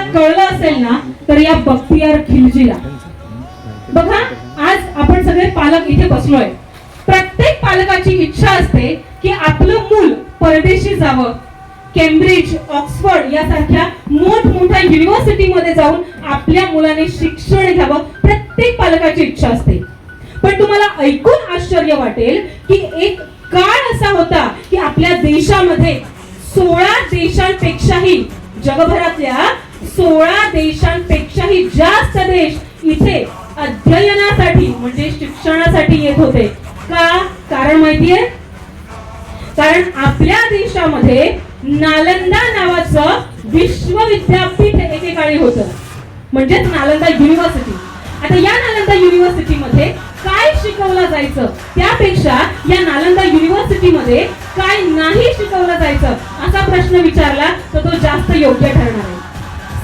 तुम्हाला कळलं असेल ना तर या बख्तियार खिलजीला. बघा आज आपण सगळे पालक इथे बसलोय. प्रत्येक पालकाची इच्छा असते की आपलं मूल परदेशी जावं. केम्ब्रिज ऑक्सफर्ड यासारख्या मोठमोठ्या युनिव्हर्सिटीमध्ये जाऊन आपल्या मुलाने शिक्षण घ्यावं प्रत्येक पालकाची इच्छा असते. पण तुम्हाला ऐकून आश्चर्य वाटेल की एक काळ असा होता की आपल्या देशामध्ये सोळा देशांपेक्षाही जगभरातल्या सोळा देशांपेक्षाही जास्त देश इथे अध्ययनासाठी म्हणजे शिक्षणासाठी येत होते. का? कारण माहितीये? कारण आपल्या देशामध्ये नालंदा नावाचं विश्वविद्यापीठ एकेकाळी होतं. म्हणजेच नालंदा युनिव्हर्सिटी आता या नालंदा युनिव्हर्सिटीमध्ये काय शिकवलं जायचं? त्यापेक्षा या नालंदा युनिव्हर्सिटीमध्ये काय नाही शिकवलं जायचं? असा प्रश्न विचारला तर तो जास्त योग्य ठरणार आहे.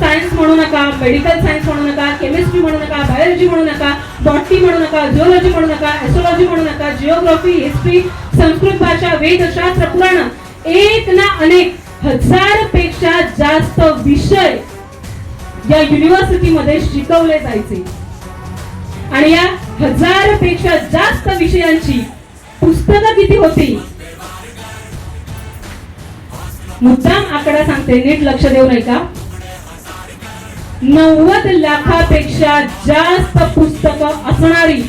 सायन्स म्हणू नका मेडिकल सायन्स म्हणू नका केमिस्ट्री म्हणू नका बायोलॉजी म्हणू नका बॉटनी म्हणू नका जिओलॉजी म्हणू नका एस्ट्रॉलॉजी म्हणू नका जिओग्राफी हिस्ट्री संस्कृत भाषा वेदशास्त्र पुराण एक ना अनेक हजारपेक्षा जास्त विषय या युनिव्हर्सिटीमध्ये शिकवले जायचे. आणि या हजारपेक्षा जास्त विषयांची पुस्तकं किती होती? मुद्दाम आकडा सांगते नीट लक्ष देऊ नये का नव्वद लाखापेक्षा जास्त पुस्तकं असणारी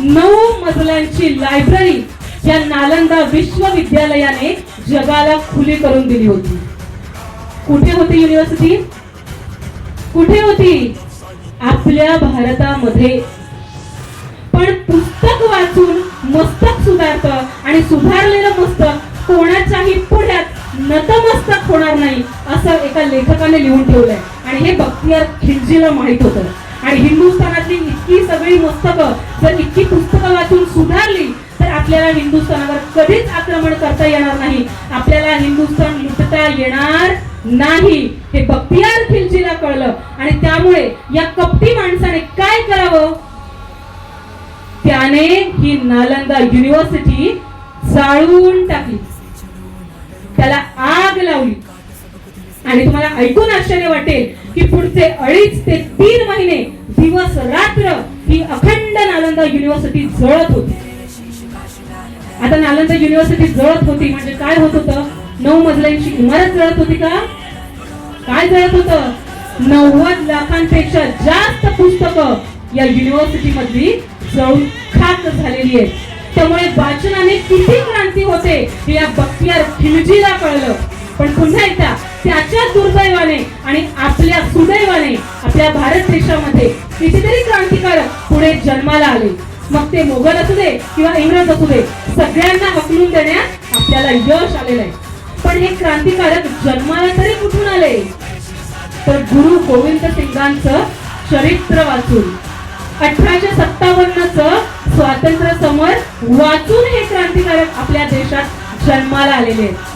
नऊ मजल्यांची लायब्ररी या नालंदा विश्वविद्यालयाने जगाला खुली करून दिली होती. कुठे होती युनिव्हर्सिटी कुठे होती? आपल्या भारतामध्ये. पण पुस्तक वाचून मस्तक सुधारत आणि सुधारलेलं मस्तक कोणाच्याही पुढ्यात नतमस्तक होणार नाही असं एका लेखकाने लिहून ठेवलंय. आणि हे बख्तियार खिलजीला माहीत होतं. आणि हिंदुस्थानातली इतकी सगळी मस्तकं जर इतकी पुस्तकं वाचून सुधारली तर आपल्याला हिंदुस्थानावर कधीच आक्रमण करता येणार नाही. आपल्याला हिंदुस्थान लुटता येणार नाही. हे बख्तियार खिलजीला कळलं. आणि त्यामुळे या कपटी माणसाने काय करावं? त्याने ही नालंदा युनिव्हर्सिटी जाळून टाकली. त्याला आग लावली. आणि तुम्हाला ऐकून आश्चर्य वाटेल की पुढचे अडीच ते तीन महिने दिवस रात्र ही अखंड नालंदा युनिव्हर्सिटी जळत होती. आता नालंदा युनिव्हर्सिटी जळत होती म्हणजे काय होत होतं? नऊ मजल्यांची इमारत जळत होती का? काय जळत होतं? नव्वद लाखांपेक्षा जास्त पुस्तकं या युनिव्हर्सिटी मधली जळून खाक झालेली आहेत. त्यामुळे वाचनाने किती क्रांती होते हे या बख्तियार खिलजीला कळलं. पण पुन्हा एकदा त्याच्या दुर्दैवाने आणि आपल्या सुदैवाने आपल्या भारत देशामध्ये कितीतरी क्रांतिकारक पुढे जन्माला आले. मग ते मोगल असू दे किंवा इंग्रज असू दे सगळ्यांना हकलून देण्यात आपल्याला यश आलेलं आहे. पण हे क्रांतिकारक जन्माला तरी कुठून आले? तर गुरु गोविंद सिंगांचं चरित्र वाचून अठराशे सत्तावन्नच स्वातंत्र्य समर वाचून हे क्रांतिकारक आपल्या देशात जन्माला आलेले आहेत.